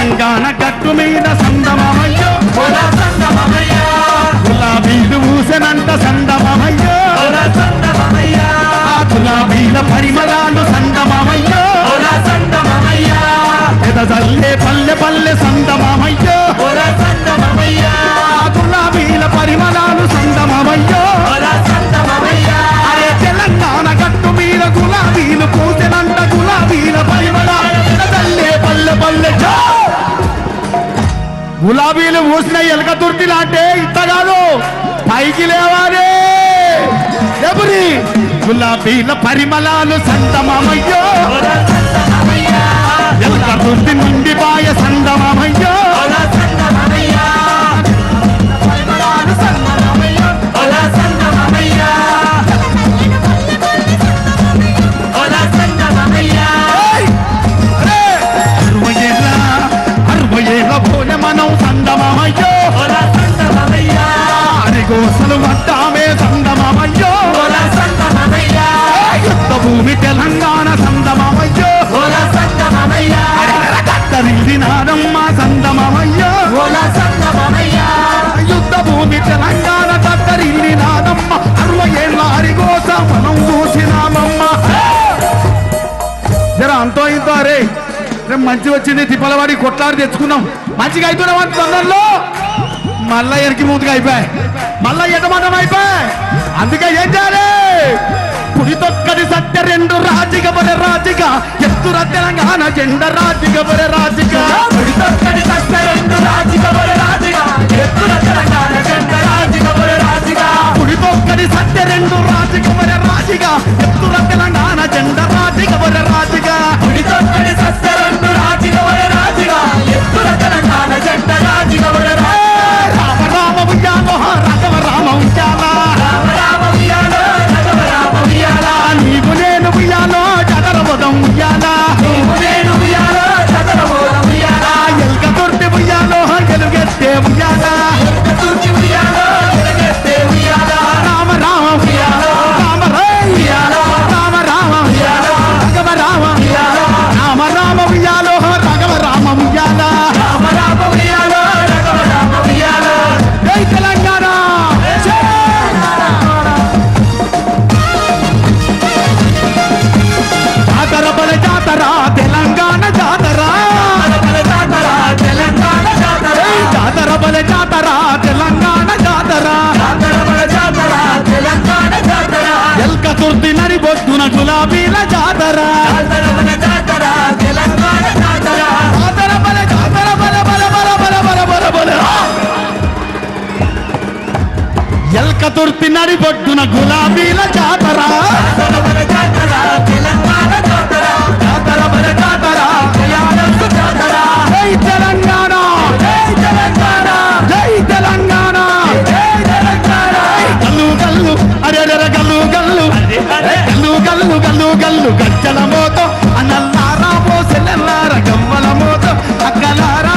తెలంగాణ గట్టు మీద సందమమయ్యో. గులాబీలు ఊసనంత సందమమయ్యో. గులాబీల పరిమళాలు సందమమయ్యో. పల్లె పల్లె సందమమయ్యో. గులాబీలు మూసిన ఎలక తుర్తి లాంటే ఇంత కాదు పైకి లేవాలి ఎవరి? గులాబీల పరిమళాలు సంతమయ్యో ఎలక తుర్తి నుండి బాయ సందమయ్యో మనం సందమయ్యో అరిగోసలు వద్దామే సందమయ్యో యుద్ధ భూమి తెలంగాణ సందమయ్యో కత్తరిల్లి నానమ్మ సందమయ్యో యుద్ధ భూమి తెలంగాణ కత్తరిల్లి నానమ్మ అరవై ఏళ్ళ అరిగోస మనం చూసినామమ్మ. జర అంతో ఇంతో అరే. రేపు మంచి వచ్చింది. తిప్పలవాడి కొట్లాడి తెచ్చుకున్నాం. మంచిగా అయిపోయినాం తొందరలో? మళ్ళా ఎరికి ముందుగా అయిపోయాయి. మళ్ళా ఎటమటం అయిపోయాయి. అందుకే ఏం చేయాలి? పుడితొక్కది సత్య రెండు రాజిక బరే రాజిక. ఎత్తుర తెలంగాణ జెండ రాజిక బరే రాజిక. పుడి చతుర్థి బల బొద్దున గులాబీల జాతర. ఎల్కతుర్తి నడిబొడ్డున గులాబీల జాతర. తెలంగాణ అరెడర గల్లు గల్లు. గల్లు గల్లు గల్లు గల్లు గజ్జల మోతం అన్నల్లారా పోసెల్లారా గమ్మల మోత అక్కలారా